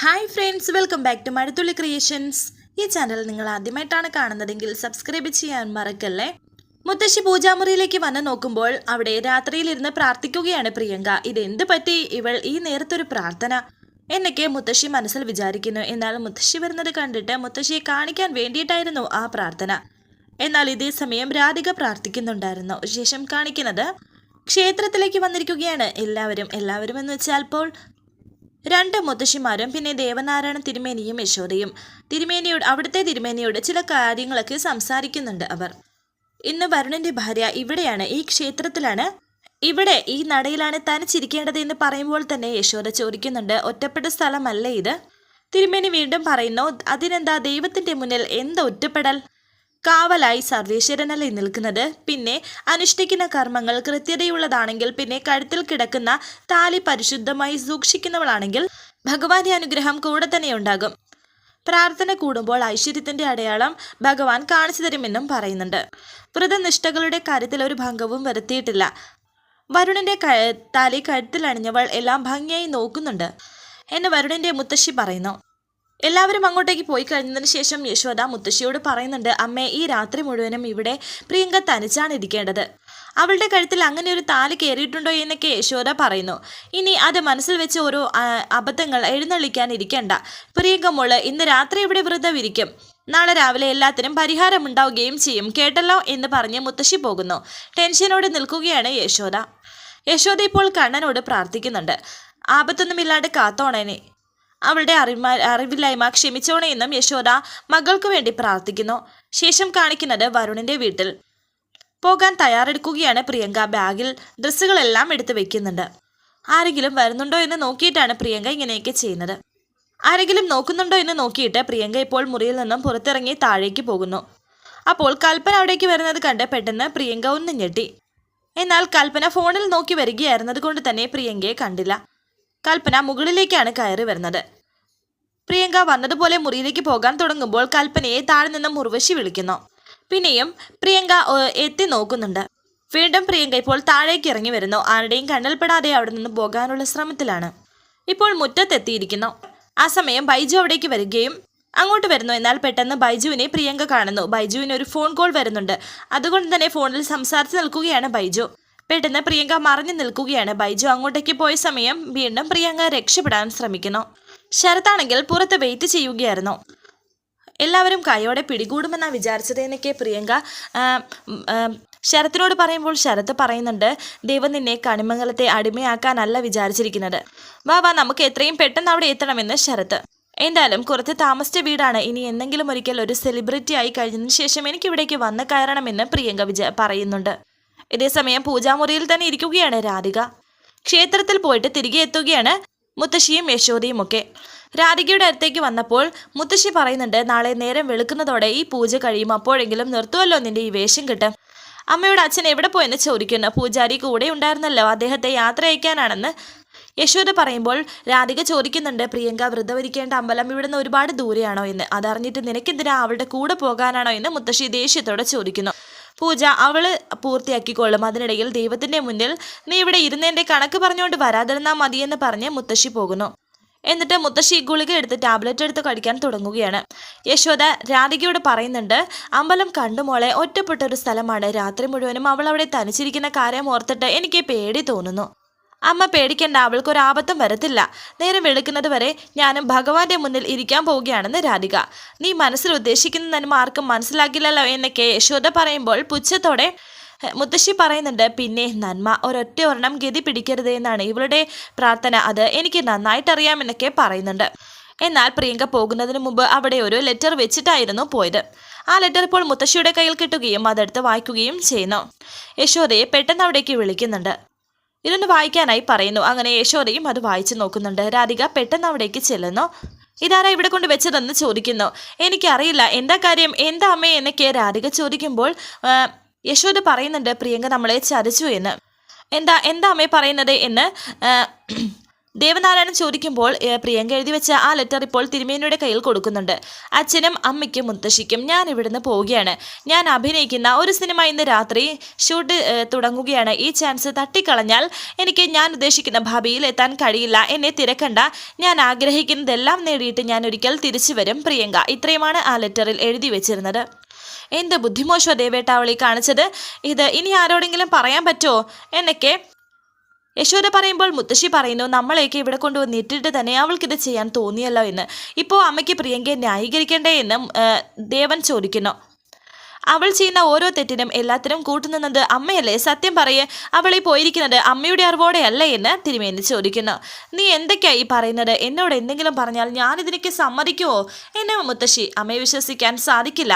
Hi friends welcome back to Mazhathulli creations ഈ channel നിങ്ങൾ ആദ്യമായിട്ടാണ് കാണുന്നതെങ്കിൽ സബ്സ്ക്രൈബ് ചെയ്യാൻ മറക്കല്ലേ? മുത്തശ്ശി പൂജാമുറിയിലേക്ക് വന്ന് നോക്കുമ്പോൾ അവിടെ രാത്രിയിലിരുന്ന് പ്രാർത്ഥിക്കുകയാണ് പ്രിയങ്ക. ഇതെന്ത് പറ്റി? ഇവൾ ഈ നേരത്തൊരു പ്രാർത്ഥന. എന്നൊക്കെ മുത്തശ്ശി മനസ്സിൽ വിചാരിക്കുന്നു. എന്നാൽ മുത്തശ്ശി വരുന്നത് കണ്ടിട്ട് മുത്തശ്ശിയെ കാണിക്കാൻ വേണ്ടിയിട്ടായിരുന്നു ആ പ്രാർത്ഥന. എന്നാൽ ഇതേ സമയം രാധിക പ്രാർത്ഥിക്കുന്നുണ്ടായിരുന്നു. ശേഷം കാണിക്കുന്നത് ക്ഷേത്രത്തിലേക്ക് വന്നിരിക്കുകയാണ്. എല്ലാവരും എല്ലാവരും എന്ന് വെച്ചാൽ ഇപ്പോൾ രണ്ട് മുത്തശ്ശിമാരും പിന്നെ ദേവനാരായണ തിരുമേനിയും യശോദയും. തിരുമേനിയോട് അവിടുത്തെ തിരുമേനിയോട് ചില കാര്യങ്ങളൊക്കെ സംസാരിക്കുന്നുണ്ട് അവർ. ഇന്ന് വരുണന്റെ ഭാര്യ ഇവിടെയാണ് ഈ ക്ഷേത്രത്തിലാണ്. ഇവിടെ ഈ നടയിലാണ് തനിച്ചിരിക്കേണ്ടത് എന്ന് പറയുമ്പോൾ തന്നെ യശോദ ചോദിക്കുന്നുണ്ട് ഒറ്റപ്പെട്ട സ്ഥലമല്ലേ ഇത്? തിരുമേനി വീണ്ടും പറയുന്നു അതിനെന്താ ദൈവത്തിന്റെ മുന്നിൽ എന്താ ഒറ്റപ്പെടൽ? കാവലായി സർവേശ്വരനല്ലേ നിൽക്കുന്നത്? പിന്നെ അനുഷ്ഠിക്കുന്ന കർമ്മങ്ങൾ കൃത്യതയുള്ളതാണെങ്കിൽ പിന്നെ കഴുത്തിൽ കിടക്കുന്ന താലി പരിശുദ്ധമായി സൂക്ഷിക്കുന്നവളാണെങ്കിൽ ഭഗവാന്റെ അനുഗ്രഹം കൂടെ തന്നെ ഉണ്ടാകും. പ്രാർത്ഥന കൂടുമ്പോൾ ഐശ്വര്യത്തിന്റെ അടയാളം ഭഗവാൻ കാണിച്ചു തരുമെന്നും പറയുന്നുണ്ട്. വ്രതനിഷ്ഠകളുടെ കാര്യത്തിൽ ഒരു ഭംഗവും വരുത്തിയിട്ടില്ല. വരുണിന്റെ താലി കഴുത്തിലണിഞ്ഞവൾ എല്ലാം ഭംഗിയായി നോക്കുന്നുണ്ട് എന്ന് വരുണിന്റെ മുത്തശ്ശി പറയുന്നു. എല്ലാവരും അങ്ങോട്ടേക്ക് പോയി കഴിഞ്ഞതിന് ശേഷം യശോദ മുത്തശ്ശിയോട് പറയുന്നുണ്ട് അമ്മേ ഈ രാത്രി മുഴുവനും ഇവിടെ പ്രിയങ്ക തനിച്ചാണ് ഇരിക്കേണ്ടത്. അവളുടെ കഴുത്തിൽ അങ്ങനെ ഒരു താൽ കയറിയിട്ടുണ്ടോ എന്നൊക്കെ യശോദ പറയുന്നു. ഇനി അത് മനസ്സിൽ വെച്ച് ഓരോ അബദ്ധങ്ങൾ എഴുന്നള്ളിക്കാൻ ഇരിക്കേണ്ട. പ്രിയങ്ക മോൾ ഇന്ന് രാത്രി ഇവിടെ വ്രതം നാളെ രാവിലെ എല്ലാത്തിനും പരിഹാരമുണ്ടാവുകയും ചെയ്യും. കേട്ടല്ലോ? എന്ന് പറഞ്ഞ് മുത്തശ്ശി പോകുന്നു. ടെൻഷനോടെ നിൽക്കുകയാണ് യശോദ. യശോദ ഇപ്പോൾ കണ്ണനോട് പ്രാർത്ഥിക്കുന്നുണ്ട്. ആപത്തൊന്നുമില്ലാണ്ട് കാത്തോണനെ. അവളുടെ അറിമ അറിവില്ലായ്മ ക്ഷമിച്ചോണേ എന്നും യശോദ മകൾക്ക് വേണ്ടി പ്രാർത്ഥിക്കുന്നു. ശേഷം കാണിക്കുന്നത് വരുണിന്റെ വീട്ടിൽ. പോകാൻ തയ്യാറെടുക്കുകയാണ് പ്രിയങ്ക. ബാഗിൽ ഡ്രസ്സുകളെല്ലാം എടുത്തു വെക്കുന്നുണ്ട്. ആരെങ്കിലും വരുന്നുണ്ടോ എന്ന് നോക്കിയിട്ടാണ് പ്രിയങ്ക ഇങ്ങനെയൊക്കെ ചെയ്യുന്നത്. ആരെങ്കിലും നോക്കുന്നുണ്ടോ എന്ന് നോക്കിയിട്ട് പ്രിയങ്ക ഇപ്പോൾ മുറിയിൽ നിന്നും പുറത്തിറങ്ങി താഴേക്ക് പോകുന്നു. അപ്പോൾ കൽപ്പന അവിടേക്ക് വരുന്നത് കണ്ട് പെട്ടെന്ന് പ്രിയങ്ക ഒന്ന് ഞെട്ടി. എന്നാൽ കൽപ്പന ഫോണിൽ നോക്കി വരികയായിരുന്നത് കൊണ്ട് തന്നെ പ്രിയങ്കയെ കണ്ടില്ല. കൽപ്പന മുകളിലേക്കാണ് കയറി വരുന്നത്. പ്രിയങ്ക വന്നതുപോലെ മുറിയിലേക്ക് പോകാൻ തുടങ്ങുമ്പോൾ കൽപ്പനയെ താഴെ നിന്ന് മുർവശി വിളിക്കുന്നു. പിന്നെയും പ്രിയങ്ക എത്തി നോക്കുന്നുണ്ട്. വീണ്ടും പ്രിയങ്ക ഇപ്പോൾ താഴേക്ക് ഇറങ്ങി വരുന്നു. ആരുടെയും കണ്ണിൽപ്പെടാതെ അവിടെ നിന്ന് പോകാനുള്ള ശ്രമത്തിലാണ്. ഇപ്പോൾ മുറ്റത്തെത്തിയിരിക്കുന്നു. ആ സമയം ബൈജു അവിടേക്ക് വരികയും അങ്ങോട്ട് വരുന്നു. എന്നാൽ പെട്ടെന്ന് ബൈജുവിനെ പ്രിയങ്ക കാണുന്നു. ബൈജുവിന് ഒരു ഫോൺ കോൾ വരുന്നുണ്ട്. അതുകൊണ്ട് തന്നെ ഫോണിൽ സംസാരിച്ച് നിൽക്കുകയാണ് ബൈജു. പെട്ടെന്ന് പ്രിയങ്ക മറഞ്ഞു നിൽക്കുകയാണ്. ബൈജു അങ്ങോട്ടേക്ക് പോയ സമയം വീണ്ടും പ്രിയങ്ക രക്ഷപ്പെടാൻ ശ്രമിക്കുന്നു. ശരത്താണെങ്കിൽ പുറത്ത് വെയിറ്റ് ചെയ്യുകയായിരുന്നു. എല്ലാവരും കൈയോടെ പിടികൂടുമെന്നാണ് വിചാരിച്ചത് പ്രിയങ്ക ശരത്തിനോട് പറയുമ്പോൾ ശരത്ത് പറയുന്നുണ്ട് ദൈവം നിന്നെ കണിമംഗലത്തെ അടിമയാക്കാനല്ല വിചാരിച്ചിരിക്കുന്നത്. വാ വാ നമുക്ക് എത്രയും പെട്ടെന്ന് അവിടെ എത്തണമെന്ന് ശരത്ത്. എന്തായാലും കുറച്ച് താമസിച്ച വീടാണ്. ഇനി എന്തെങ്കിലും ഒരിക്കൽ ഒരു സെലിബ്രിറ്റി ആയി കഴിഞ്ഞതിന് ശേഷം എനിക്ക് ഇവിടേക്ക് വന്ന് കയറണമെന്ന് പ്രിയങ്ക വിചാ പറയുന്നുണ്ട്. ഇതേസമയം പൂജാമുറിയിൽ തന്നെ ഇരിക്കുകയാണ് രാധിക. ക്ഷേത്രത്തിൽ പോയിട്ട് തിരികെ എത്തുകയാണ് മുത്തശ്ശിയും യശോദയും ഒക്കെ. രാധികയുടെ അടുത്തേക്ക് വന്നപ്പോൾ മുത്തശ്ശി പറയുന്നുണ്ട് നാളെ നേരം വെളുക്കുന്നതോടെ ഈ പൂജ കഴിയും. അപ്പോഴെങ്കിലും നിർത്തുമല്ലോ നിന്റെ ഈ വേഷം കിട്ടും. അമ്മയുടെ അച്ഛൻ എവിടെ പോയെന്ന് ചോദിക്കുന്നു. പൂജാരി കൂടെ ഉണ്ടായിരുന്നല്ലോ. അദ്ദേഹത്തെ യാത്ര അയക്കാനാണെന്ന് യശോദ പറയുമ്പോൾ രാധിക ചോദിക്കുന്നുണ്ട് പ്രിയങ്ക വ്രതവരിക്കേണ്ട അമ്പലം ഇവിടുന്ന് ഒരുപാട് ദൂരെയാണോ എന്ന്? അതറിഞ്ഞിട്ട് നിനക്കെന്തിനാ അവളുടെ കൂടെ പോകാനാണോ എന്ന്? മുത്തശ്ശി ദേഷ്യത്തോടെ ചോദിക്കുന്നു. പൂജ അവൾ പൂർത്തിയാക്കിക്കൊള്ളും. അതിനിടയിൽ ദൈവത്തിന്റെ മുന്നിൽ നീ ഇവിടെ ഇരുന്നതിന്റെ കണക്ക് പറഞ്ഞുകൊണ്ട് വരാതിരുന്നാൽ മതിയെന്ന് പറഞ്ഞ് മുത്തശ്ശി പോകുന്നു. എന്നിട്ട് മുത്തശ്ശി ഗുളിക എടുത്ത് ടാബ്ലറ്റ് എടുത്ത് കഴിക്കാൻ തുടങ്ങുകയാണ്. യശോദ രാധികയോട് പറയുന്നുണ്ട് അമ്പലം കണ്ടുമോളെ ഒറ്റപ്പെട്ടൊരു സ്ഥലമാണ്. രാത്രി മുഴുവനും അവൾ അവിടെ തനിച്ചിരിക്കുന്ന കാര്യം ഓർത്തിട്ട് എനിക്ക് പേടി തോന്നുന്നു. അമ്മ പേടിക്കേണ്ട അവൾക്കൊരാപത്തും വരത്തില്ല. നേരം വെളുക്കുന്നത് വരെ ഞാനും ഭഗവാന്റെ മുന്നിൽ ഇരിക്കാൻ പോവുകയാണെന്ന് രാധിക. നീ മനസ്സിൽ ഉദ്ദേശിക്കുന്ന ആർക്കും മനസ്സിലാക്കില്ലല്ലോ എന്നൊക്കെ യശോദ പറയുമ്പോൾ പുച്ഛത്തോടെ "ഹ്, മുത്തശ്ശി പറയുന്നുണ്ട് പിന്നെ നന്മ ഒരൊറ്റ ഒരെണ്ണം ഗതി പിടിക്കരുത് എന്നാണ് ഇവളുടെ പ്രാർത്ഥന. അത് എനിക്ക് നന്നായിട്ടറിയാമെന്നൊക്കെ പറയുന്നുണ്ട്. എന്നാൽ പ്രിയങ്ക പോകുന്നതിന് മുമ്പ് അവിടെ ഒരു ലെറ്റർ വെച്ചിട്ടായിരുന്നു പോയത്. ആ ലെറ്റർ ഇപ്പോൾ മുത്തശ്ശിയുടെ കയ്യിൽ കിട്ടുകയും അതെടുത്ത് വായിക്കുകയും ചെയ്യുന്നു. യശോദയെ പെട്ടെന്ന് അവിടേക്ക് വിളിക്കുന്നുണ്ട്. ഇതൊന്ന് വായിക്കാനായി പറയുന്നു. അങ്ങനെ യശോദയും അത് വായിച്ചു നോക്കുന്നുണ്ട്. രാധിക പെട്ടെന്ന് അവിടേക്ക് ചെല്ലുന്നു. ഇതാരാ ഇവിടെ കൊണ്ട് വെച്ചതെന്ന് ചോദിക്കുന്നു. എനിക്കറിയില്ല. എന്താ കാര്യം? എന്താ അമ്മേ? എന്നൊക്കെ രാധിക ചോദിക്കുമ്പോൾ യശോദ പറയുന്നുണ്ട് പ്രിയങ്ക നമ്മളെ ചതിച്ചു എന്ന്. എന്താ എന്താ അമ്മേ പറയുന്നത്? എന്ന് ദേവനാരായണൻ ചോദിക്കുമ്പോൾ പ്രിയങ്ക എഴുതി വെച്ച ആ ലെറ്റർ ഇപ്പോൾ തിരുമേനിയുടെ കയ്യിൽ കൊടുക്കുന്നുണ്ട്. അച്ഛനും അമ്മയ്ക്കും മുത്തശ്ശിക്കും ഞാൻ ഇവിടുന്ന് പോവുകയാണ്. ഞാൻ അഭിനയിക്കുന്ന ഒരു സിനിമ ഇന്ന് രാത്രി ഷൂട്ട് തുടങ്ങുകയാണ്. ഈ ചാൻസ് തട്ടിക്കളഞ്ഞാൽ എനിക്ക് ഞാൻ ഉദ്ദേശിക്കുന്ന ഭാവിയിൽ എത്താൻ കഴിയില്ല. എന്നെ തിരക്കണ്ട. ഞാൻ ആഗ്രഹിക്കുന്നതെല്ലാം നേടിയിട്ട് ഞാൻ ഒരിക്കൽ തിരിച്ചു വരും പ്രിയങ്ക. ഇത്രയുമാണ് ആ ലെറ്ററിൽ എഴുതി വെച്ചിരുന്നത്. എന്ത് ബുദ്ധിമോശോ ദേവേട്ടാവളി കാണിച്ചത്? ഇത് ഇനി ആരോടെങ്കിലും പറയാൻ പറ്റുമോ? എന്നൊക്കെ യശോദ പറയുമ്പോൾ മുത്തശ്ശി പറയുന്നു നമ്മളെയൊക്കെ ഇവിടെ കൊണ്ടുവന്ന് ഇട്ടിട്ട് തന്നെ അവൾക്കിത് ചെയ്യാൻ തോന്നിയല്ലോ എന്ന്. ഇപ്പോൾ അമ്മയ്ക്ക് പ്രിയങ്കയെ ന്യായീകരിക്കണ്ടേ എന്ന് ദേവൻ ചോദിക്കുന്നു. അവൾ ചെയ്യുന്ന ഓരോ തെറ്റിനും എല്ലാത്തിനും കൂട്ടുനിന്നത് അമ്മയല്ലേ? സത്യം പറയേ അവളെ പോയിരിക്കുന്നത് അമ്മയുടെ അറിവോടെയല്ലേ എന്ന് തിരുമേനി ചോദിക്കുന്നു. നീ എന്തൊക്കെയാ ഈ പറയുന്നത്? എന്നോട് എന്തെങ്കിലും പറഞ്ഞാൽ ഞാൻ ഞാനിതിനൊക്കെ സമ്മതിക്കുമോ എന്നെ മുത്തശ്ശി അമ്മയെ വിശ്വസിക്കാൻ സാധിക്കില്ല.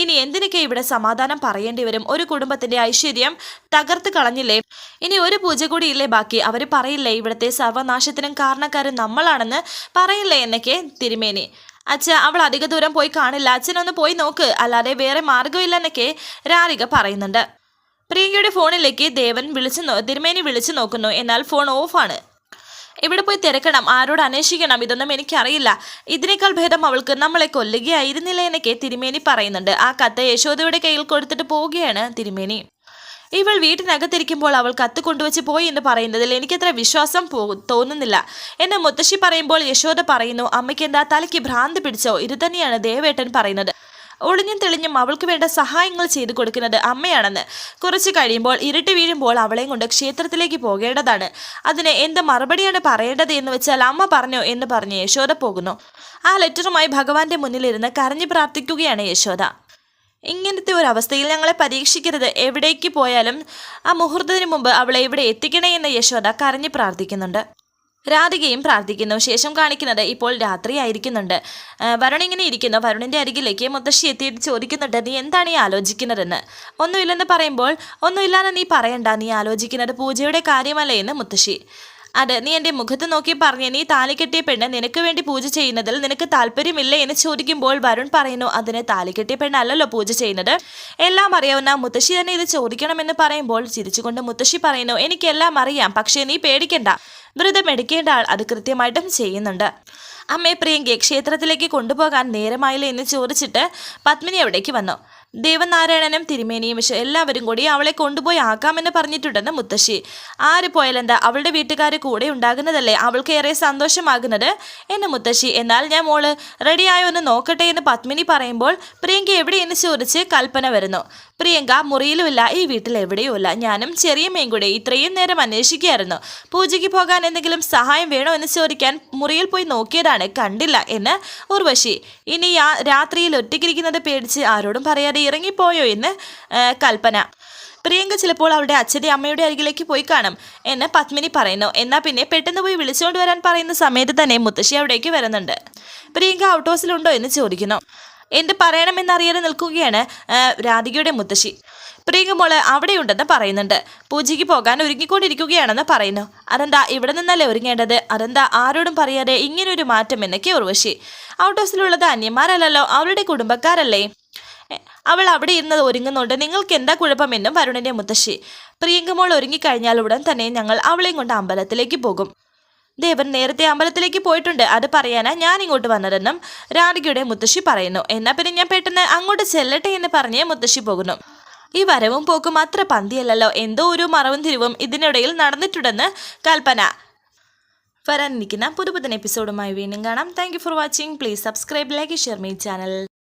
ഇനി എന്തിനൊക്കെ ഇവിടെ സമാധാനം പറയേണ്ടി വരും? ഒരു കുടുംബത്തിന്റെ ഐശ്വര്യം തകർത്ത് കളഞ്ഞില്ലേ? ഇനി ഒരു പൂജ കൂടി ഇല്ലേ ബാക്കി? അവർ പറയില്ലേ ഇവിടുത്തെ സർവനാശത്തിനും കാരണക്കാരൻ നമ്മളാണെന്ന് പറയില്ലേ എന്നൊക്കെ തിരുമേനി. അച്ഛ അവൾ അധിക ദൂരം പോയി കാണില്ല. അച്ഛനൊന്ന് പോയി നോക്ക്. അല്ലാതെ വേറെ മാർഗമില്ലെന്നൊക്കെ രാധിക പറയുന്നുണ്ട്. പ്രിയങ്കയുടെ ഫോണിലേക്ക് ദേവൻ വിളിച്ചു തിരുമേനി വിളിച്ചു നോക്കുന്നു. എന്നാൽ ഫോൺ ഓഫാണ്. ഇവിടെ പോയി തിരക്കണം. ആരോട് അന്വേഷിക്കണം? ഇതൊന്നും എനിക്കറിയില്ല. ഇതിനേക്കാൾ ഭേദം അവൾക്ക് നമ്മളെ കൊല്ലുകയായിരുന്നില്ല എന്നൊക്കെ തിരുമേനി പറയുന്നുണ്ട്. ആ കത്ത് യശോദയുടെ കയ്യിൽ കൊടുത്തിട്ട് പോവുകയാണ് തിരുമേനി. ഇവൾ വീട്ടിനകത്തിരിക്കുമ്പോൾ അവൾ കത്ത് കൊണ്ടുവച്ച് പോയി എന്ന് പറയുന്നതിൽ എനിക്കത്ര വിശ്വാസം തോന്നുന്നില്ല. എന്നെ മുത്തശ്ശി പറയുമ്പോൾ യശോദ പറയുന്നു അമ്മയ്ക്ക് എന്താ തലയ്ക്ക് ഭ്രാന്ത് പിടിച്ചോ? ഇത് തന്നെയാണ് ദേവേട്ടൻ പറയുന്നത്. ഒളിഞ്ഞും തെളിഞ്ഞും അവൾക്ക് വേണ്ട സഹായങ്ങൾ ചെയ്തു കൊടുക്കുന്നത് അമ്മയാണെന്ന്. കുറച്ച് കഴിയുമ്പോൾ ഇരുട്ട് വീഴുമ്പോൾ അവളെയും കൊണ്ട് ക്ഷേത്രത്തിലേക്ക് പോകേണ്ടതാണ്. അതിന് എന്ത് മറുപടിയാണ് പറയേണ്ടത് എന്ന് വെച്ചാൽ അമ്മ പറഞ്ഞോ എന്ന് പറഞ്ഞ് യശോദ പോകുന്നു. ആ ലെറ്ററുമായി ഭഗവാന്റെ മുന്നിലിരുന്ന് കരഞ്ഞു പ്രാർത്ഥിക്കുകയാണ് യശോദ. ഇങ്ങനത്തെ ഒരു അവസ്ഥയിൽ ഞങ്ങളെ പരീക്ഷിക്കരുത്. എവിടേക്ക് പോയാലും ആ മുഹൂർത്തത്തിന് മുമ്പ് അവളെ ഇവിടെ എത്തിക്കണേ എന്ന് യശോദ കരഞ്ഞു പ്രാർത്ഥിക്കുന്നുണ്ട്. രാധികയും പ്രാർത്ഥിക്കുന്നു. ശേഷം കാണിക്കുന്നത് ഇപ്പോൾ രാത്രി ആയിരിക്കുന്നുണ്ട്. ആ, വരുൺ ഇങ്ങനെ ഇരിക്കുന്നു. വരുണിന്റെ അരികിലേക്ക് മുത്തശ്ശി എത്തിയിട്ട് ചോദിക്കുന്നുണ്ട് നീ എന്താണ് ഈ ആലോചിക്കുന്നതെന്ന്? ഒന്നുമില്ലെന്ന് പറയുമ്പോൾ ഒന്നുമില്ലാന്ന് നീ പറയണ്ട. നീ ആലോചിക്കുന്നത് പൂജയുടെ കാര്യമല്ലേ? എന്ന് മുത്തശ്ശി. അത് നീ എന്റെ മുഖത്ത് നോക്കി പറഞ്ഞ നീ താലി കെട്ടിയ പെണ്ണ് നിനക്ക് വേണ്ടി പൂജ ചെയ്യുന്നതിൽ നിനക്ക് താല്പര്യമില്ല എന്ന് ചോദിക്കുമ്പോൾ വരുൺ പറയുന്നു അതിന് താലി കെട്ടിയ പെണ്ണല്ലല്ലോ പൂജ ചെയ്യുന്നത്. എല്ലാം അറിയാവുന്ന മുത്തശ്ശി തന്നെ ഇത് ചോദിക്കണമെന്ന് പറയുമ്പോൾ ചിരിച്ചുകൊണ്ട് മുത്തശ്ശി പറയുന്നു എനിക്കെല്ലാം അറിയാം പക്ഷേ നീ പേടിക്കണ്ട. വ്രതം എടുക്കേണ്ട ആൾ അത് കൃത്യമായിട്ടും ചെയ്യുന്നുണ്ട്. അമ്മയെ പ്രിയങ്കയെ ക്ഷേത്രത്തിലേക്ക് കൊണ്ടുപോകാൻ നേരമായില്ല എന്ന് ചോദിച്ചിട്ട് പത്മിനി അവിടേക്ക് വന്നു. ദേവനാരായണനും തിരുമേനിയും എല്ലാവരും കൂടി അവളെ കൊണ്ടുപോയി ആക്കാമെന്ന് പറഞ്ഞിട്ടുണ്ടെന്ന് മുത്തശ്ശി. ആര് പോയാലെന്താ? അവളുടെ വീട്ടുകാർ കൂടെ ഉണ്ടാകുന്നതല്ലേ അവൾക്ക് ഏറെ സന്തോഷമാകുന്നത്? എന്ന് മുത്തശ്ശി. എന്നാൽ ഞാൻ മോൾ റെഡിയായോ എന്ന് നോക്കട്ടെ എന്ന് പത്മിനി പറയുമ്പോൾ പ്രിയങ്ക എവിടെയെന്ന് ചോദിച്ച് കൽപ്പന വരുന്നു. പ്രിയങ്ക മുറിയിലുമില്ല ഈ വീട്ടിൽ എവിടെയുമില്ല. ഞാനും ചെറിയമ്മയും കൂടെ ഇത്രയും നേരം അന്വേഷിക്കുകയായിരുന്നു. പൂജയ്ക്ക് പോകാൻ എന്തെങ്കിലും സഹായം വേണോ എന്ന് ചോദിക്കാൻ മുറിയിൽ പോയി നോക്കിയതാണ്. കണ്ടില്ല എന്ന് ഉർവശി. ഇനി രാത്രിയിൽ ഒറ്റയ്ക്കിരിക്കുന്നത് പേടിച്ച് ആരോടും പറയാതെ ഇറങ്ങിപ്പോയോ എന്ന് കൽപ്പന. പ്രിയങ്ക ചിലപ്പോൾ അവളുടെ അച്ഛന്റെ അമ്മയുടെ അരികിലേക്ക് പോയി കാണും എന്ന് പത്മിനി പറയുന്നു. എന്നാൽ പിന്നെ പെട്ടെന്ന് പോയി വിളിച്ചുകൊണ്ട് വരാൻ പറയുന്ന സമയത്ത് തന്നെ മുത്തശ്ശി അവിടേക്ക് വരുന്നുണ്ട്. പ്രിയങ്ക ഔട്ട് ഹൗസിലുണ്ടോ എന്ന് ചോദിക്കുന്നു. എന്ത് പറയണമെന്നറിയാതെ നിൽക്കുകയാണ് രാധികയുടെ മുത്തശ്ശി. പ്രിയങ്ക മോൾ അവിടെയുണ്ടെന്ന് പറയുന്നുണ്ട്. പൂജയ്ക്ക് പോകാൻ ഒരുങ്ങിക്കൊണ്ടിരിക്കുകയാണെന്ന് പറയുന്നു. അതെന്താ ഇവിടെ നിന്നല്ലേ ഒരുങ്ങേണ്ടത്? അതെന്താ ആരോടും പറയാതെ ഇങ്ങനൊരു മാറ്റം എന്നൊക്കെ ഉർവശി. ഔട്ട് ഹൗസിലുള്ളത് അന്യന്മാരല്ലല്ലോ അവളുടെ കുടുംബക്കാരല്ലേ? അവൾ അവിടെ ഇരുന്നത് ഒരുങ്ങുന്നുണ്ട്. നിങ്ങൾക്ക് എന്താ കുഴപ്പമെന്നും വരുണിന്റെ മുത്തശ്ശി. പ്രിയങ്കമോൾ ഒരുങ്ങിക്കഴിഞ്ഞാൽ ഉടൻ തന്നെ ഞങ്ങൾ അവളെയും കൊണ്ട് അമ്പലത്തിലേക്ക് പോകും. ദേവൻ നേരത്തെ അമ്പലത്തിലേക്ക് പോയിട്ടുണ്ട്. അത് പറയാനാ ഞാൻ ഇങ്ങോട്ട് വന്നതെന്നും രാധികയുടെ മുത്തശ്ശി പറയുന്നു. എന്നാ പിന്നെ ഞാൻ പെട്ടെന്ന് അങ്ങോട്ട് ചെല്ലട്ടെ എന്ന് പറഞ്ഞ് മുത്തശ്ശി പോകുന്നു. ഈ വരവും പോക്കും അത്ര പന്തിയല്ലല്ലോ. എന്തോ ഒരു മറവും തിരിവും ഇതിനിടയിൽ നടന്നിട്ടുണ്ടെന്ന് കൽപ്പന. വരാനിരിക്കുന്ന പുതുപുതൻ എപ്പിസോഡുമായി വീണ്ടും കാണാം. Thank for watching please subscribe like share my channel